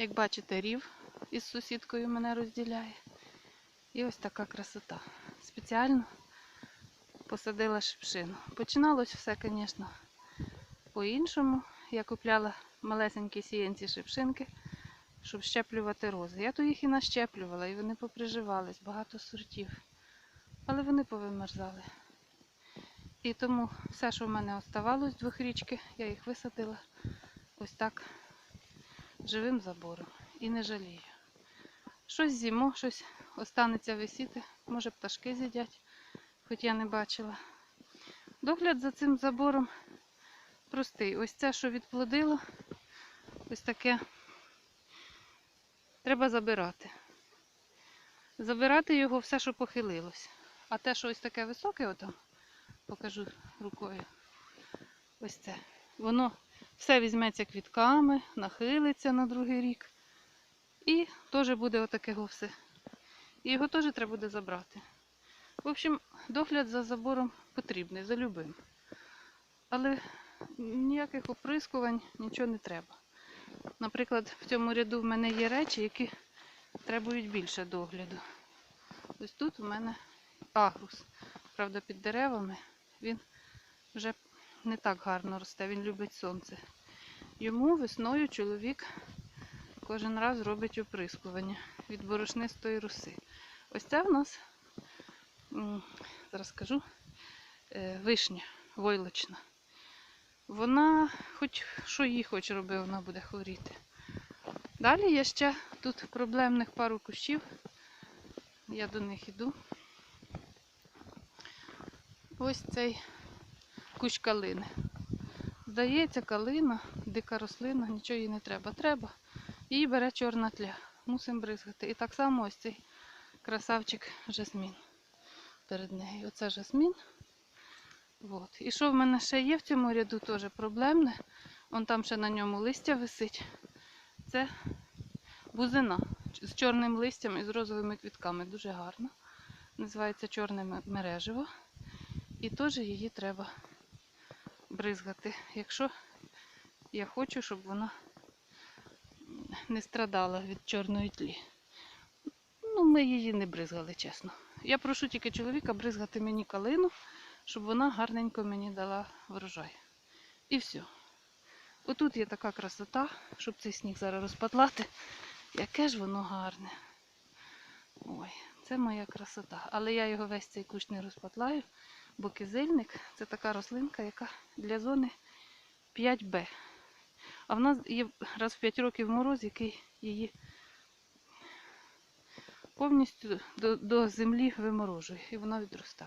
Як бачите, рів із сусідкою мене розділяє. І ось така красота. Спеціально посадила шипшину. Починалось все, звісно, по-іншому. Я купляла малесенькі сіянці шипшинки, щоб щеплювати рози. Я то їх і нащеплювала, і вони поприживались, багато сортів. Але вони повимерзали. І тому все, що в мене оставалось двохрічки, я їх висадила ось так живим забором. І не жалію. Щось з'їмо, щось останеться висіти, може пташки з'їдять, хоч я не бачила. Догляд за цим забором простий. Ось це, що відплодило, ось таке треба забирати. Забирати його все, що похилилось. А те, що ось таке високе, отам, покажу рукою. Ось це. Воно все візьметься квітками, нахилиться на другий рік. І теж буде отаке все. І його теж треба буде забрати. В общем, догляд за забором потрібний, за любим. Але ніяких оприскувань, нічого не треба. Наприклад, в цьому ряду в мене є речі, які требують більше догляду. Ось тут у мене агрус. Правда, під деревами він вже не так гарно росте, він любить сонце. Йому весною чоловік кожен раз робить оприскування від борошнистої руси. Ось це в нас, зараз скажу, е, вишня войлочна. Вона, хоч що їй хоч роби, вона буде хворіти. Далі є ще тут проблемних пару кущів. Я до них іду. Ось цей кущ калини. Здається, калина, дика рослина, нічого їй не треба. Треба. Її бере чорна тля. Мусимо бризгати. І так само ось цей красавчик жасмін перед нею. Оце жасмін. От. І що в мене ще є в цьому ряду теж проблемне. Вон там ще на ньому листя висить. Це бузина з чорним листям і з розовими квітками. Дуже гарно. Називається чорне ме- мереживо. І теж її треба бризгати, якщо я хочу, щоб вона не страдала від чорної тлі. Ну, ми її не бризгали, чесно. Я прошу тільки чоловіка бризгати мені калину, щоб вона гарненько мені дала врожай. І все. Отут є така красота, щоб цей сніг зараз розпатлати. Яке ж воно гарне. Ой, це моя красота. Але я його весь цей кущ не розпатлаю, бо кизильник це така рослинка, яка для зони 5Б. А в нас є раз в 5 років мороз, який її повністю до, до землі виморожує, і вона відростає.